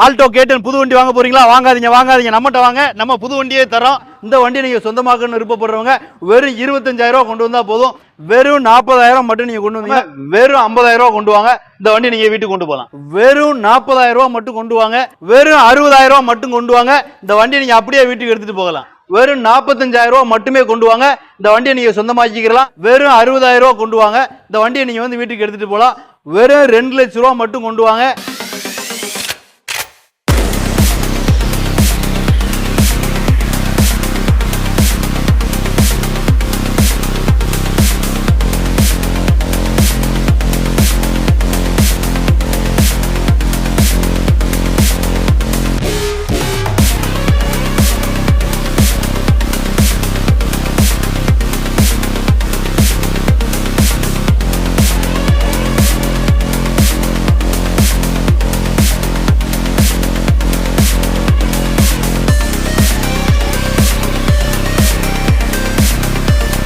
Alto கேட்டன் புது வண்டி வாங்க போறீங்களா? வாங்காதீங்க வாங்காதீங்க. நம்மகிட்ட வாங்க. நம்ம புது வண்டியே தரோம் இந்த வண்டியை நீங்க சொந்தமாக்கணும்னு விருப்பப்படுறவங்க வெறும் இருபத்தஞ்சாயிரம் ரூபா கொண்டு வந்தா போதும். வெறும் நாற்பதாயிரம் மட்டும் நீங்க கொண்டு வந்தீங்க வெறும் ஐம்பதாயிரம் ரூபா கொண்டு வாங்க. இந்த வண்டி நீங்க வீட்டுக்கு கொண்டு போகலாம். வெறும் நாற்பதாயிரம் ரூபா மட்டும் கொண்டு வாங்க. வெறும் அறுபதாயிரம் ரூபா மட்டும் கொண்டு வாங்க. இந்த வண்டியை நீங்க அப்படியே வீட்டுக்கு எடுத்துட்டு போகலாம். வெறும் நாற்பத்தஞ்சாயிரம் ரூபா மட்டுமே கொண்டு வாங்க. இந்த வண்டியை நீங்க சொந்தமாக்கிக்கலாம். வெறும் அறுபதாயிரம் ரூபா கொண்டு வாங்க. இந்த வண்டியை நீங்க வந்து வீட்டுக்கு எடுத்துட்டு போகலாம். வெறும் ரெண்டு லட்ச ரூபா மட்டும் கொண்டு வாங்க.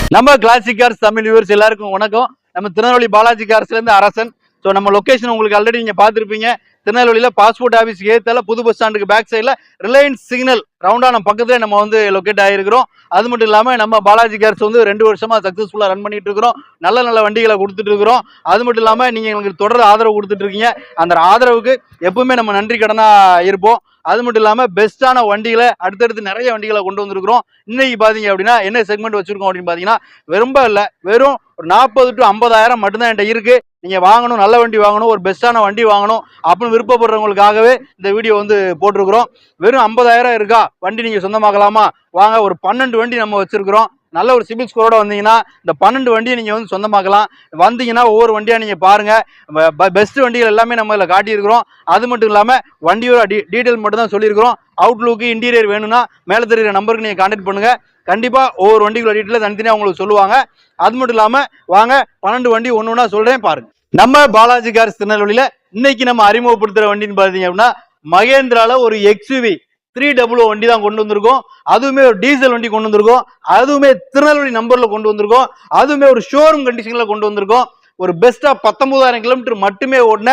நம்ம கிளாசிக் கார்ஸ் தமிழ் வியூவர்ஸ் எல்லாருக்கும் வணக்கம். நம்ம திருநெல்வேலி பாலாஜி கார்ஸ்லேருந்து அரசன். ஸோ நம்ம லொக்கேஷன் உங்களுக்கு ஆல்ரெடி நீங்கள் பார்த்துருப்பீங்க. திருநெல்வேலியில் பாஸ்போர்ட் ஆஃபீஸ் ஏத்தால புது பஸ் ஸ்டாண்டுக்கு பேக் சைடில் ரிலையன்ஸ் சிக்னல் ரவுண்டான பக்கத்துல நம்ம வந்து லொக்கேட் ஆகிருக்கிறோம் அது மட்டும் இல்லாமல் நம்ம பாலாஜி கேர்ஸ் வந்து ரெண்டு வருஷமாக சக்ஸஸ்ஃபுல்லாக ரன் பண்ணிட்டு இருக்கிறோம். நல்ல நல்ல வண்டிகளை கொடுத்துட்டு இருக்கிறோம். அது மட்டும் இல்லாமல் நீங்கள் எங்களுக்கு தொடர் ஆதரவு கொடுத்துட்டு இருக்கீங்க. அந்த ஆதரவுக்கு எப்பவுமே நம்ம நன்றி கடனாக இருப்போம். அது மட்டும் இல்லாமல் பெஸ்ட்டான வண்டிகளை அடுத்தடுத்து நிறைய வண்டிகளை கொண்டு வந்திருக்கிறோம். இன்னைக்கு பார்த்தீங்க அப்படின்னா என்ன செக்மெண்ட் வச்சிருக்கோம் அப்படின்னு பார்த்தீங்கன்னா ரொம்ப இல்லை. வெறும் ஒரு நாற்பது டு ஐம்பதாயிரம் மட்டும்தான் என்கிட்ட இருக்குது நீங்கள் வாங்கணும் நல்ல வண்டி வாங்கணும் ஒரு பெஸ்ட்டான வண்டி வாங்கணும் அப்படின்னு விருப்பப்படுறவங்களுக்காகவே இந்த வீடியோ வந்து போட்டிருக்கிறோம். வெறும் ஐம்பதாயிரம் இருக்கா? வண்டி நீங்கள் சொந்தமாக்கலாமா? வாங்க ஒரு பன்னெண்டு வண்டி நம்ம வச்சுருக்கிறோம். நல்ல ஒரு சிபில் ஸ்கோரோட வந்தீங்கன்னா இந்த பன்னெண்டு வண்டியை நீங்கள் வந்து சொந்தமாக்கலாம். வந்தீங்கன்னா ஒவ்வொரு வண்டியாக நீங்கள் பாருங்கள் பெஸ்ட் வண்டிகள் எல்லாமே நம்ம இதில் காட்டியிருக்கிறோம். அது மட்டும் இல்லாமல் வண்டியோட டீ டீட்டெயில் மட்டும் தான் சொல்லியிருக்கிறோம். அவுட்லுக்கு இன்டீரியர் வேணும்னா மேலே தெரியுற நம்பருக்கு நீங்கள் கான்டாக்ட் பண்ணுங்கள் கண்டிப்பாக ஒவ்வொரு வண்டிகளோட டீட்டெயில் தனித்தனியாக உங்களுக்கு சொல்லுவாங்க. அது மட்டும் இல்லாமல் வாங்க பன்னெண்டு வண்டி ஒன்று ஒன்றா சொல்கிறேன் பாருங்கள் நம்ம பாலாஜி கார்ஸ் திருநெல்வேலியில இன்னைக்கு நம்ம அறிமுகப்படுத்துற வண்டின்னு பாத்தீங்க அப்படின்னா மகேந்திரால ஒரு எக்ஸ்யூவி த்ரீ டபுள் வண்டி தான் கொண்டு வந்திருக்கோம். அதுவுமே ஒரு டீசல் வண்டி கொண்டு வந்திருக்கோம். அதுவுமே திருநெல்வேலி நம்பர்ல கொண்டு வந்திருக்கோம். அதுவுமே ஒரு ஷோரூம் கண்டிஷன்ல கொண்டு வந்திருக்கோம். ஒரு பெஸ்டா பத்தொன்பதாயிரம் கிலோமீட்டர் மட்டுமே ஓடின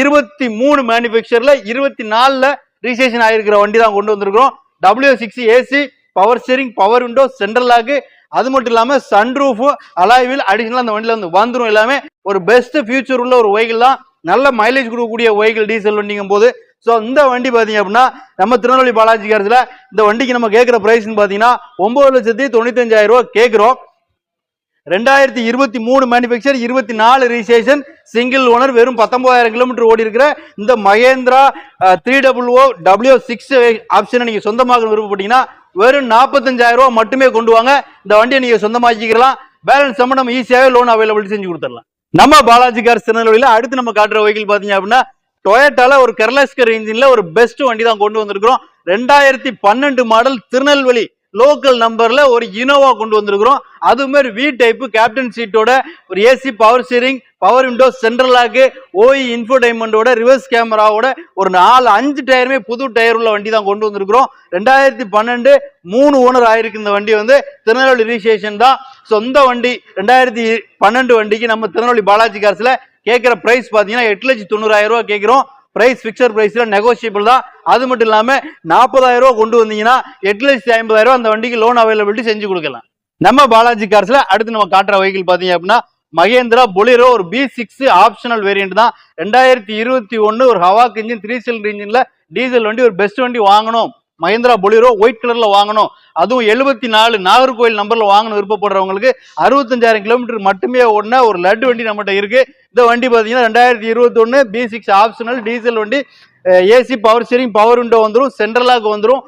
இருபத்தி மூணு மேனுஃபேக்சர்ல இருபத்தி நாலுல ரிஜிஸ்ட்ரேஷன் ஆயிருக்கிற வண்டி தான் கொண்டு வந்திருக்கிறோம். W six AC power steering power window central lock அது மட்டும் இல்லாமல் சன்ரூஃபு அலாய்வில் அடிஷனலாக அந்த வண்டியில் வந்து வந்துரும் எல்லாமே. ஒரு பெஸ்ட் ஃபியூச்சர் உள்ள ஒரு வெஹிக்கிள் தான் நல்ல மைலேஜ் கொடுக்கக்கூடிய வெஹிக்கிள் டீசல் வண்டிங்கும் போது ஸோ இந்த வண்டி பார்த்தீங்க அப்படின்னா நம்ம திருநெல்வேலி பாலாஜி கார்ஸ்ல இந்த வண்டிக்கு நம்ம கேட்குற ப்ரைஸ்னு பார்த்தீங்கன்னா ஒம்பது லட்சத்தி தொண்ணூத்தஞ்சாயிரம் ரூபா கேட்குறோம். ரெண்டாயிரத்தி இருபத்தி மூணு மேனுஃபேக்சர் இருபத்தி நாலு ரிஜிஸ்ட்ரேஷன் சிங்கிள் ஓனர் வெறும் பத்தொன்பதாயிரம் கிலோமீட்டர் ஓடி இருக்கிற இந்த Mahindra three double O W six ஆப்ஷனை நீங்கள் சொந்தமாக விருப்பப்பட்டீங்கன்னா வெறும் நாற்பத்தஞ்சாயிரம் ரூபா மட்டுமே கொண்டு வாங்க. இந்த வண்டியை நீங்கள் சொந்தமாக்கிக்கலாம். பேலன்ஸ் சம்ம நம்ம ஈஸியாகவே லோன் அவைலபிலிட்டி செஞ்சு கொடுத்துடலாம். நம்ம பாலாஜி கார் திருநெல்வேலியில் அடுத்து நம்ம காட்டுற வெஹிக்கிள் பார்த்தீங்க அப்படின்னா டொயட்டால ஒரு கர்லாஸ்கர் இன்ஜின்ல ஒரு பெஸ்ட் வண்டி தான் கொண்டு வந்திருக்கிறோம். ரெண்டாயிரத்தி பன்னெண்டு மாடல் திருநெல்வேலி. லோக்கல் நம்பர்ல ஒரு இனோவா கொண்டு வந்திருக்கிறோம். அது மாதிரி வி டைப்பு கேப்டன் சீட்டோட ஒரு AC power steering power window central lock OE இன்ஃபோடைன்மெண்டோட reverse கேமராவோட ஒரு நாலு அஞ்சு டயருமே புது டயர் உள்ள வண்டி தான் கொண்டு வந்திருக்கிறோம். ரெண்டாயிரத்தி பன்னெண்டு மூணு ஓனர் ஆயிருக்கு இந்த வண்டி வந்து திருநெல்வேலி ரிஜிஸ்ட்ரேஷன் தான். சொந்த வண்டி ரெண்டாயிரத்தி பன்னெண்டு வண்டிக்கு நம்ம திருநெல்வேலி பாலாஜி கார்ஸ்ல கேட்குற பிரைஸ் பார்த்தீங்கன்னா எட்டு லட்சத்தி தொண்ணூறாயிரம் ரூபா கேட்குறோம். பிரைஸ் ஃபிக்சர் பிரைஸ்ல நெகோசியபிள் தான். அது மட்டும் இல்லாம நாற்பதாயிரம் ரூபா கொண்டு வந்தீங்கன்னா எட்டு லட்சத்தி ஐம்பதாயிரம் அந்த வண்டிக்கு லோன் அவைலபிலிட்டி செஞ்சு கொடுக்கலாம். நம்ம பாலாஜி கார்ஸ்ல அடுத்து நம்ம காட்டுற வெஹிக்கிள் பாத்தீங்க அப்படின்னா மகேந்திரா பொலிரோ ஒரு பி சிக்ஸ் ஆப்ஷனல் வேரியன்ட் தான். ரெண்டாயிரத்தி இருபத்தி ஒன்று ஒரு ஹவாக் இன்ஜின் த்ரீ சிலிண்டர் இன்ஜின்ல டீசல் வண்டி ஒரு பெஸ்ட் வண்டி வாங்கணும். மகேந்திரா பொலிரோ ஒயிட் கலர்ல வாங்கணும். அதுவும் எழுபத்தி நாலு நாகர்கோயில் நம்பர்ல வாங்கணும் விருப்பப்படுறவங்களுக்கு அறுபத்தஞ்சாயிரம் கிலோமீட்டர் மட்டுமே ஓடின ஒரு லட்டு வண்டி நம்மகிட்ட இருக்கு. இந்த வண்டி பார்த்தீங்கன்னா ரெண்டாயிரத்தி இருபத்தி ஒன்று பி சிக்ஸ் ஆப்ஷனல் டீசல் வண்டி AC power steering power window வந்துடும் சென்ட்ரலாக வந்துடும்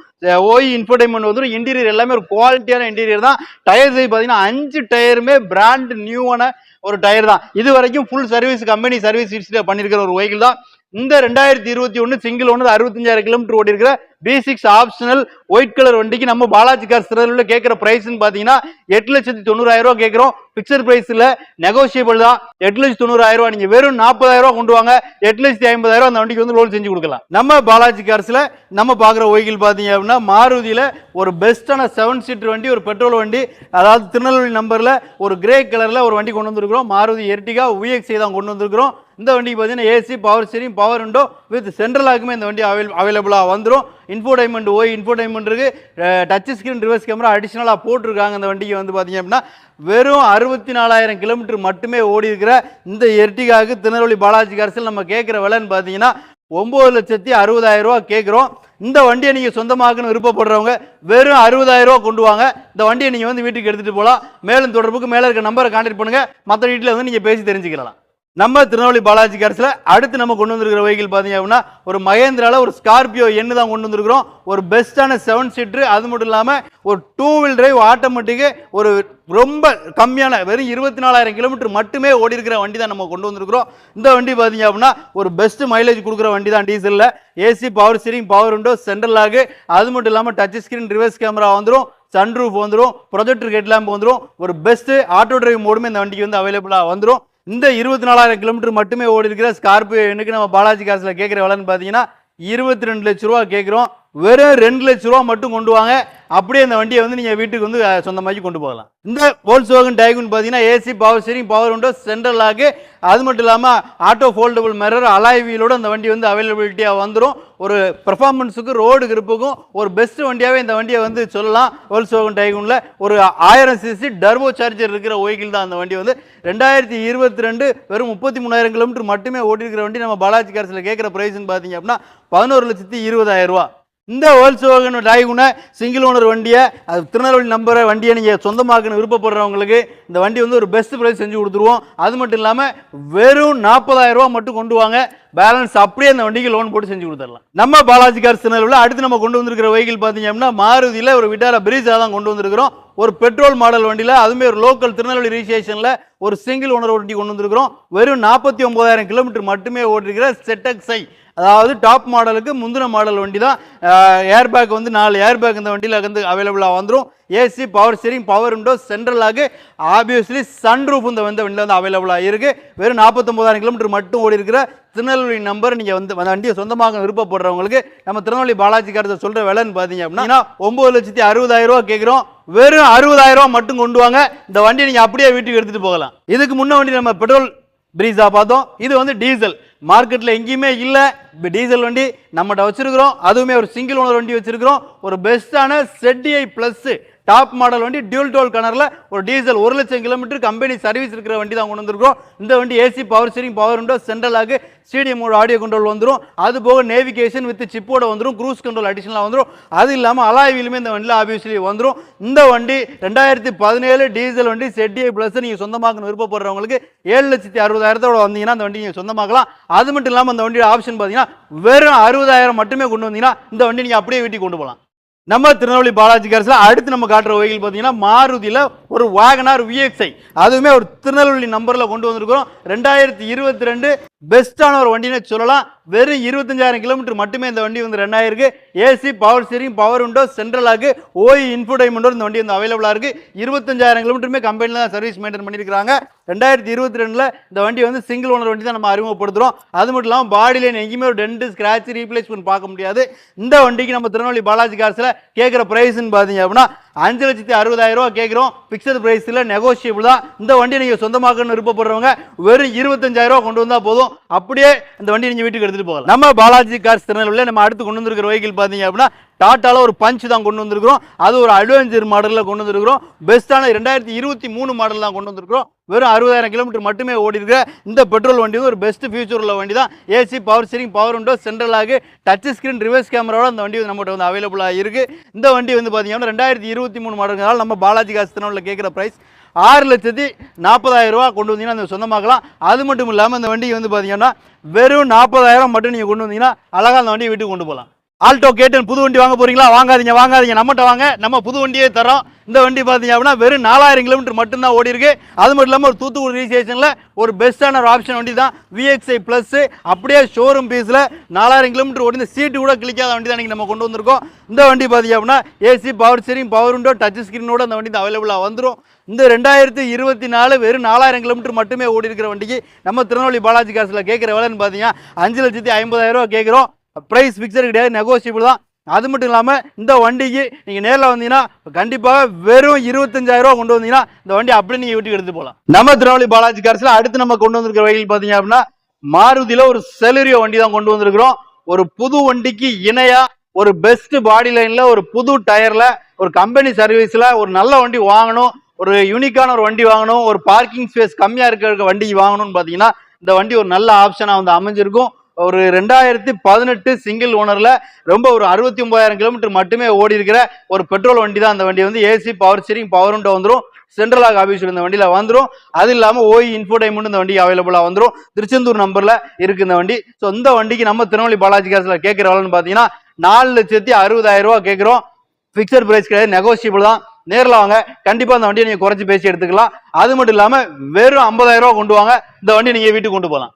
ஓய் இன்ஃபர்டைன்மெண்ட் வந்துடும் இன்டீரியர் எல்லாமே ஒரு குவாலிட்டியான இன்டீரியர் தான். டயர் பார்த்தீங்கன்னா அஞ்சு டயருமே பிராண்ட் நியூவான ஒரு டயர் தான். இது வரைக்கும் ஃபுல் சர்வீஸ் கம்பெனி சர்வீஸ் பண்ணியிருக்கிற ஒரு வெஹிக்கிள் தான். இந்த ரெண்டாயிரத்தி இருபத்தி ஒன்று சிங்கிள் ஒன்று அறுபத்தஞ்சாயிரம் கிலோமீட்டர் ஓடி இருக்கிற P six optional white colour வண்டிக்கு நம்ம பாலாஜி கார் சிறவில் கேட்குற ப்ரைஸ்ன்னு பார்த்தீங்கன்னா எட்டு லட்சத்தி தொண்ணூறாயிரம் ரூபா கேட்குறோம். பிக்சர் ப்ரைஸில் நெகோசியபிள் தான். எட்டு லட்சத்தி தொண்ணூறாயிரம் ரூபா நீங்கள் வெறும் நாற்பதாயிரம் ரூபா கொண்டு வாங்க. எட்டு லட்சத்தி ஐம்பதாயிரம் அந்த வண்டிக்கு வந்து லோன் செஞ்சு கொடுக்கலாம். நம்ம பாலாஜி கார்ஸில் நம்ம பார்க்குற வெஹிக்கிள் பார்த்தீங்க அப்படின்னா மாருதியில் ஒரு பெஸ்ட்டான செவன் சீட்டர் வண்டி ஒரு பெட்ரோல் வண்டி அதாவது திருநெல்வேலி நம்பரில் ஒரு கிரே கலரில் ஒரு வண்டி கொண்டு வந்திருக்கிறோம். மாருதி எர்டிகா விஎக்ஸை தான் கொண்டு வந்திருக்கிறோம். இந்த வண்டிக்கு பார்த்தீங்கன்னா AC power steering power window with சென்ட்ரலாக்குமே இந்த வண்டி அவைல் அவைலபிளாக வந்துடும் இன்ஃபோடைன்மெண்ட் ஓய் இன்ஃபோடைன்மெண்ட் இருக்குது டச் ஸ்க்ரீன் ரிவர்ஸ் கேமரா அடிஷ்னலாக போட்டிருக்காங்க இந்த வண்டிக்கு வந்து பார்த்தீங்க அப்படின்னா. வெறும் அறுபத்தி நாலாயிரம் கிலோமீட்டர் மட்டுமே ஓடி இருக்கிற இந்த எர்டிகாவுக்கு திருநெல்வேலி பாலாஜி அரசில் நம்ம கேட்குற விலைன்னு பார்த்தீங்கன்னா ஒம்பது லட்சத்தி அறுபதாயிரம் ரூபா கேட்குறோம். இந்த வண்டியை நீங்கள் சொந்தமாக்குன்னு விருப்பப்படுறவங்க வெறும் அறுபதாயிரம் ரூபா கொண்டு வாங்க. இந்த வண்டியை நீங்கள் வந்து வீட்டுக்கு எடுத்துகிட்டு போகலாம். மேலும் தொடர்புக்கு மேலே இருக்க நம்பரை கான்டாக்ட் பண்ணுங்கள் மற்ற வீட்டில் வந்து நீங்கள் பேசி தெரிஞ்சுக்கலாம். நம்ம திருநெல்வேலி பாலாஜி கார்ஸில் அடுத்து நம்ம கொண்டு வந்திருக்கிற வெஹிக்கிள் பார்த்தீங்க அப்படின்னா ஒரு மகேந்திராவில் ஒரு ஸ்கார்பியோ எண்ணு தான் கொண்டு வந்திருக்கிறோம். ஒரு பெஸ்ட்டான செவன் சீட்ரு அது மட்டும் இல்லாமல் ஒரு டூ வீல் டிரைவ் ஆட்டோமேட்டிக்கு ஒரு ரொம்ப கம்மியான வெறும் இருபத்தி நாலாயிரம் கிலோமீட்டர் மட்டுமே ஓடி இருக்கிற வண்டி தான் நம்ம கொண்டு வந்திருக்கிறோம். இந்த வண்டி பார்த்தீங்க அப்படின்னா ஒரு பெஸ்ட் மைலேஜ் கொடுக்குற வண்டி தான் டீசலில் AC power steering power window central lock அது மட்டும் இல்லாமல் டச் ஸ்க்ரீன் ரிவர்ஸ் கேமரா வந்துடும் சன்ரூஃப் வந்துடும் ப்ரொஜெக்டர் ஹெட் லேம்ப் வந்துடும் ஒரு பெஸ்ட்டு ஆட்டோ டிரைவ் மோடுமே இந்த வண்டிக்கு வந்து அவைலபிளாக வந்துடும் இந்த இருபத்தி நாலாயிரம் கிலோமீட்டர் மட்டுமே ஓடி இருக்கிற ஸ்கார்பியோ எனக்கு நம்ம பாலாஜி காசில் கேட்குற விலைன்னு பார்த்தீங்கன்னா இருபத்தி ரெண்டு லட்ச ரூபா கேட்குறோம். வெறும் ரெண்டு லட்ச ரூபா மட்டும் கொண்டு வாங்க. அப்படியே இந்த வண்டியை வந்து நீங்கள் வீட்டுக்கு வந்து அஹ், சொந்தமாக்கி கொண்டு போகலாம். இந்த போல்ஸ் வேகன் டைகுன் பார்த்தீங்கன்னா AC power steering power window central lock அது மட்டும் இல்லாமல் ஆட்டோ ஃபோல்டபுள் மிரர் அலாய்வியலோடு அந்த வண்டி வந்து அவைலபிலிட்டியாக வந்துடும் ஒரு பெர்ஃபார்மன்ஸுக்கு ரோடு கிருப்புக்கும் ஒரு பெஸ்ட் வண்டியாகவே இந்த வண்டியை வந்து சொல்லலாம். போல்ஸ் வேகன் டைகுனில் ஒரு ஆயிரம் சிசி டர்போ சார்ஜர் இருக்கிற வெஹிக்கிள் தான் அந்த வண்டி வந்து. ரெண்டாயிரத்தி இருபத்தி ரெண்டு வெறும் முப்பத்தி மூணாயிரம் கிலோமீட்டர் மட்டுமே ஓட்டிருக்கிற வண்டி. நம்ம பாலாஜி கார்ஸில் கேட்குற ப்ரைஸ்ன்னு பார்த்தீங்க அப்படின்னா பதினோரு லட்சத்தி இருபதாயிரம் ரூபா இந்த வேல்ஸ்வாகன் டைகுனை சிங்கிள் ஓனர் வண்டியை அது திருநெல்வேலி நம்பரை வண்டியை நீங்கள் சொந்தமாக்குன்னு விருப்பப்படுறவங்களுக்கு இந்த வண்டி வந்து ஒரு பெஸ்ட் ப்ரைஸ் செஞ்சு கொடுத்துருவோம். அது மட்டும் இல்லாமல் வெறும் 40000 ரூபா மட்டும் கொண்டு வாங்க. பேலன்ஸ் அப்படியே அந்த வண்டிக்கு லோன் போட்டு செஞ்சு கொடுத்துடலாம். நம்ம பாலாஜி கார்ஸ் திருநெல்வேலியில் அடுத்து நம்ம கொண்டு வந்திருக்கிற வெஹிக்கிள் பார்த்தீங்க அப்படின்னா மாருதியில் ஒரு விட்டாரா பிரீஸாக தான் கொண்டு வந்திருக்கிறோம். ஒரு பெட்ரோல் மாடல் வண்டியில் அதுவுமே ஒரு லோக்கல் திருநெல்வேலி ரிஜிஸ்ட்ரேஷனில் ஒரு சிங்கிள் ஓனர் வண்டி கொண்டு வந்திருக்கிறோம். வெறும் நாற்பத்தி ஒம்பதாயிரம் கிலோமீட்டர் மட்டுமே ஓட்டிருக்கிற செட்டக்ஸை அதாவது டாப் மாடலுக்கு முந்தின மாடல் வண்டி தான் ஏர் பேக் வந்து நாலு ஏர் பேக் இந்த வண்டியில் வந்து அவைலபிளாக வந்துடும் AC power steering power window சென்ட்ரலாக obviously sunroof இந்த வந்து வண்டியில் வந்து அவைலபிளாக இருக்குது வெறும் நாற்பத்தொம்பதாயிரம் கிலோமீட்டர் மட்டும் ஓடி இருக்கிற திருநெல்வேலி நம்பர் நீங்கள் வந்து அந்த வண்டியை சொந்தமாக விருப்பப்படுறவங்களுக்கு நம்ம திருநெல்வேலி பாலாஜி காரத்தை சொல்கிற விலைன்னு பார்த்தீங்க அப்படின்னா ஒம்பது லட்சத்தி அறுபதாயிரம் ரூபா கேட்குறோம் வெறும் அறுபதாயிரம் ரூபா மட்டும் கொண்டு வாங்க. இந்த வண்டியை நீங்கள் அப்படியே வீட்டுக்கு எடுத்துகிட்டு போகலாம். இதுக்கு முன்ன வண்டி நம்ம பெட்ரோல் பிரீஸாக பார்த்தோம். இது வந்து டீசல். மார்க்கெட்டில் எங்கேயுமே இல்லை. இப்போ டீசல் வண்டி நம்மகிட்ட வச்சுருக்கிறோம். அதுவுமே ஒரு சிங்கிள் ஓனர் வண்டி வச்சுருக்கிறோம். ஒரு பெஸ்ட்டான செட்டிஐ ப்ளஸ்ஸு டாப் மாடல் வண்டி டியூல் டோல் கனரில் ஒரு டீசல் ஒரு லட்சம் கிலோமீட்டர் கம்பெனி சர்வீஸ் இருக்கிற வண்டி தான் கொண்டு வந்திருக்கோம். இந்த வண்டி AC power steering power window சென்ட்ரலாக stadium mode audio control வந்துடும் அது போக நேவிகேஷன் வித் சிப்போட வந்துடும் க்ரூஸ் கண்ட்ரோல் அடிஷனலாக வந்துடும் அது இல்லாமல் அலாயிலுமே இந்த வண்டியில் ஆப்வியஸ்லி வந்துடும் இந்த வண்டி ரெண்டாயிரத்தி பதினேழு டீசல் வண்டி செட்டிஐ ப்ளஸ் நீங்கள் சொந்தமாக்கணும் விருப்பப்படுறவங்களுக்கு ஏழு லட்சத்தி அறுபதாயிரத்தோட வந்தீங்கன்னா அந்த வண்டி நீங்கள் சொந்தமாக்கலாம். அது மட்டும் இல்லாமல் அந்த வண்டியோட ஆப்ஷன் பார்த்தீங்கன்னா வெறும் அறுபதாயிரம் மட்டுமே கொண்டு வந்தீங்கன்னா இந்த வண்டி நீங்கள் அப்படியே வீட்டுக்கு கொண்டு போகலாம். நம்ம திருநெல்வேலி பாலாஜி கார்ஸில் அடுத்து நம்ம காட்டுற வகையில் பார்த்தீங்கன்னா மாருதியில் ஒரு வாகனார் விஎக்ஸ்ஐ அதுவுமே ஒரு திருநெல்வேலி நம்பரில் கொண்டு வந்திருக்கிறோம். ரெண்டாயிரத்தி இருபத்தி ரெண்டு பெஸ்ட்டான ஒரு வண்டினே சொல்லலாம். வெறும் இருபத்தஞ்சாயிரம் கிலோமீட்டர் மட்டுமே இந்த வண்டி வந்து ரன் ஆயிருக்கு. AC power steering power window சென்ட்ரலாக ஓய் இன்ஃபோடைமெண்டோட இந்த வண்டி வந்து அவைலபிளாக இருக்குது இருபத்தஞ்சாயிரம் கிலோமீட்டருமே கம்பெனியில் தான் சர்வீஸ் மெயின்டைன் பண்ணியிருக்காங்க ரெண்டாயிரத்தி இருபத்தி ரெண்டில் இந்த வண்டி வந்து சிங்கிள் ஓனர் வண்டி தான் நம்ம அறிமுகப்படுத்துகிறோம் அது மட்டும் இல்லாமல் பாடி எங்கேயுமே ஒரு டென்ட் ஸ்க்ராட்ச் ரீப்ளேஸ்மெண்ட் பார்க்க முடியாது. இந்த வண்டிக்கு நம்ம திருநெல்வேலி பாலாஜி கார்ஸில் கேட்குற ப்ரைஸ்ன்னு பார்த்தீங்க அப்படின்னா அஞ்சு லட்சத்தி அறுபதாயிரம் ரூபா கேட்குறோம். பிக்சட் ப்ரைஸில் நெகோஷியபிள் தான். இந்த வண்டியை நீங்கள் சொந்தமாக்கணும்னு விருப்பப்படுறவங்க வெறும் இருபத்தஞ்சாயிரம் ரூபா கொண்டு வந்தால் போதும். அப்படியே இந்த வண்டியை நீங்கள் வீட்டுக்கு எடுத்துகிட்டு போகலாம். நம்ம பாலாஜி கார்ஸ் திருநெல்வேலியில் நம்ம அடுத்து கொண்டு வந்திருக்கிற வெஹிக்கிள் பார்த்தீங்க அப்படின்னா டாட்டாவில் ஒரு பஞ்ச் தான் கொண்டு வந்திருக்கிறோம். அது ஒரு அட்வென்ச்சர் மாடலில் கொண்டு வந்திருக்கிறோம். பெஸ்ட்டான ரெண்டாயிரத்தி இருபத்தி மூணு மாடல் தான் கொண்டு வந்திருக்கிறோம். வெறும் அறுபதாயிரம் கிலோமீட்டர் மட்டுமே ஓடி இருக்கிற இந்த பெட்ரோல் வண்டி வந்து ஒரு பெஸ்ட் ஃபியூச்சர் உள்ள வண்டி தான். AC power steering power window சென்ட்ரலாக touch screen reverse கேமராவோட அந்த வண்டி வந்து நம்மகிட்ட வந்து அவைலபிளாக இருக்குது இந்த வண்டி வந்து பார்த்தீங்கன்னா ரெண்டாயிரத்தி இருபத்தி மூணு மாடல்னால நம்ம பாலாஜி காசு கேட்குற ப்ரைஸ் ஆறு லட்சத்தி நாற்பதாயிரம் ரூபா கொண்டு வந்தீங்கன்னா அந்த சொந்தமாக்கலாம். அது மட்டும் இல்லாமல் இந்த வண்டிக்கு வந்து பார்த்தீங்கன்னா வெறும் நாற்பதாயிரம் மட்டும் நீங்கள் கொண்டு வந்தீங்கன்னா அழகாக அந்த வண்டியை வீட்டுக்கு கொண்டு போகலாம். ஆல்டோ கேட்டுன்னு புது வண்டி வாங்க போறீங்களா? வாங்காதீங்க வாங்காதீங்க. நம்மகிட்ட வாங்க. நம்ம புது வண்டியே தரோம். இந்த வண்டி பார்த்தீங்க அப்படின்னா வெறும் நாலாயிரம் கிலோமீட்டர் மட்டும்தான் ஓடி இருக்கு. அது மட்டும் இல்லாமல் ஒரு தூத்துக்குடி ரிஜிஸ்ட்ரேஷனில் ஒரு பெஸ்ட்டான ஒரு ஆப்ஷன் வண்டி தான் விஎக்ஸ்ஐ ப்ளஸ் அப்படியே ஷோரூம் பீஸில் நாலாயிரம் கிலோமீட்டர் ஓடி இந்த சீட்டு கூட கிளிக்காத வண்டி தான் நம்ம கொண்டு வந்திருக்கோம். இந்த வண்டி பார்த்தீங்க அப்படின்னா AC power steering power window touch ஸ்க்ரீனோட அந்த வண்டி தான் அவைலபிளாக வந்துடும் இந்த ரெண்டாயிரத்தி இருபத்தி நாலு வெறும் நாலாயிரம் கிலோமீட்டர் மட்டுமே ஓடி இருக்கிற வண்டிக்கு நம்ம திருநெல்வேலி பாலாஜி காசில் கேட்குற விலைன்னு பார்த்தீங்கன்னா அஞ்சு லட்சத்தி ஐம்பதாயிரம் ரூபா கேட்குறோம் ப்ரைஸ் ஃபிக்ஸட் கிடையாது நெகோசியபிள் தான். அது மட்டும் இல்லாமல் இந்த வண்டிக்கு நீங்கள் நேரில் வந்தீங்கன்னா கண்டிப்பாக வெறும் இருபத்தஞ்சாயிரம் ரூபா கொண்டு வந்தீங்கன்னா இந்த வண்டி அப்படியே நீங்கள் வீட்டுக்கு எடுத்து போகலாம். நம்ம திருநெல்வேலி பாலாஜி கார்ஸில் அடுத்து நம்ம கொண்டு வந்திருக்கிற வகையில் பார்த்தீங்க அப்படின்னா மாருதியில் ஒரு செலரியோ வண்டி தான் கொண்டு வந்திருக்கிறோம். ஒரு புது வண்டிக்கு இணையாக ஒரு பெஸ்ட் பாடி லைனில் ஒரு புது டயரில் ஒரு கம்பெனி சர்வீஸில் ஒரு நல்ல வண்டி வாங்கணும் ஒரு யூனிக்கான ஒரு வண்டி வாங்கணும் ஒரு பார்க்கிங் ஸ்பேஸ் கம்மியாக இருக்கிற வண்டி வாங்கணும்னு பார்த்தீங்கன்னா இந்த வண்டி ஒரு நல்ல ஆப்ஷனாக வந்து அமைஞ்சிருக்கும். ஒரு ரெண்டாயிரத்தி பதினெட்டு சிங்கிள் ஓனரில் ரொம்ப ஒரு அறுபத்தி ஒம்பதாயிரம் கிலோமீட்டர் மட்டுமே ஓடி இருக்கிற ஒரு பெட்ரோல் வண்டி தான் அந்த வண்டி வந்து AC power steering power window வந்துடும் சென்ட்ரல் லாக் ஆஃபீஸ் இந்த வண்டியில் வந்துடும் அது இல்லாமல் ஓய் இன்ஃபோடைமெண்ட் இந்த வண்டி அவைலபிளாக வந்துடும் திருச்செந்தூர் நம்பரில் இருக்குது இந்த வண்டி. ஸோ இந்த வண்டிக்கு நம்ம திருநெல்வேலி பாலாஜி கேஸில் கேட்குற விலைன்னு பார்த்தீங்கன்னா நாலு லட்சத்தி அறுபதாயிரம் ரூபா கேட்குறோம் ஃபிக்ஸட் பிரைஸ் கிடையாது நெகோசியபிள் தான். நேரில் வாங்க. கண்டிப்பாக அந்த வண்டியை நீங்கள் குறைச்சி பேசி எடுத்துக்கலாம். அது மட்டும் இல்லாமல் வெறும் ஐம்பதாயிரம் ரூபா கொண்டு வாங்க. இந்த வண்டி நீங்கள் வீட்டுக்கு கொண்டு போகலாம்.